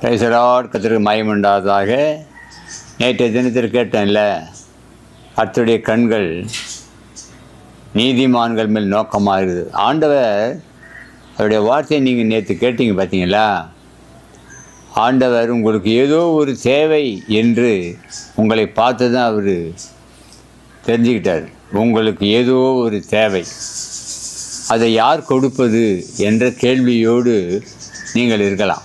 கைசலாட் கத்திற்கு உண்டாததாக நேற்றைய தினத்தில் கேட்டேன்ல கர்த்தருடைய கண்கள் நீதிமான்கள் மேல் நோக்கமாக இருக்குது. ஆண்டவர் அவருடைய வார்த்தையை நீங்கள் நேற்று கேட்டீங்க பார்த்தீங்களா ஆண்டவர் உங்களுக்கு ஏதோ ஒரு தேவை என்று உங்களை பார்த்து தான் அவர் தெரிஞ்சுக்கிட்டார். உங்களுக்கு ஏதோ ஒரு தேவை அதை யார் கொடுப்பது என்ற கேள்வியோடு நீங்கள் இருக்கலாம்.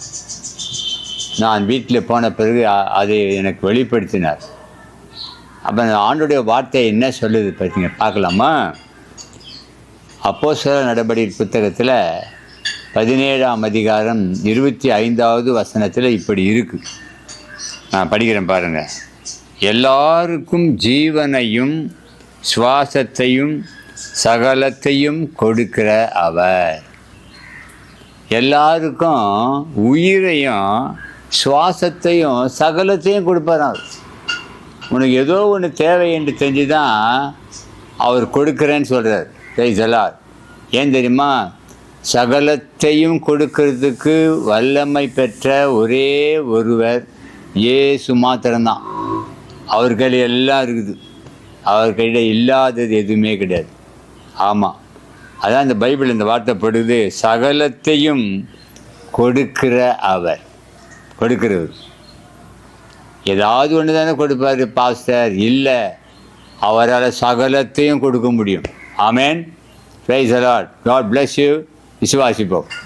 நான் வீட்டில் போன பிறகு அதை எனக்கு வெளிப்படுத்தினார். அப்போ அந்த ஆண்டுடைய வார்த்தை என்ன சொல்லுது பார்த்தீங்க பார்க்கலாமா? அப்போ சில நடவடிக்கை புத்தகத்தில் பதினேழாம் அதிகாரம் இருபத்தி ஐந்தாவது வசனத்தில் இப்படி இருக்குது நான் படிக்கிறேன் பாருங்கள் எல்லாருக்கும் ஜீவனையும் சுவாசத்தையும் சகலத்தையும் கொடுக்கிற அவர். எல்லாருக்கும் உயிரையும் சுவாசத்தையும் சகலத்தையும் கொடுப்பார் அவர். உனக்கு ஏதோ ஒன்று தேவை என்று தெரிஞ்சு தான் அவர் கொடுக்குறேன்னு சொல்கிறார் ஜெய்சலார் ஏன் தெரியுமா? சகலத்தையும் கொடுக்கறதுக்கு வல்லமை பெற்ற ஒரே ஒருவர் ஏசு மாத்திரம்தான். அவர் கையில் எல்லாம் இருக்குது. அவர் கையில் இல்லாதது எதுவுமே கிடையாது. ஆமாம் அதான் இந்த பைபிள் இந்த வார்த்தைப்படுது சகலத்தையும் கொடுக்கிற அவர். கொடுக்கிறது. ஏதாவது ஒன்று தானே கொடுப்பார் பாஸ்டர். இல்லை. அவரால் சகலத்தையும் கொடுக்க முடியும். ஆமேன். Praise the Lord God bless you விசுவாசிப்போம்.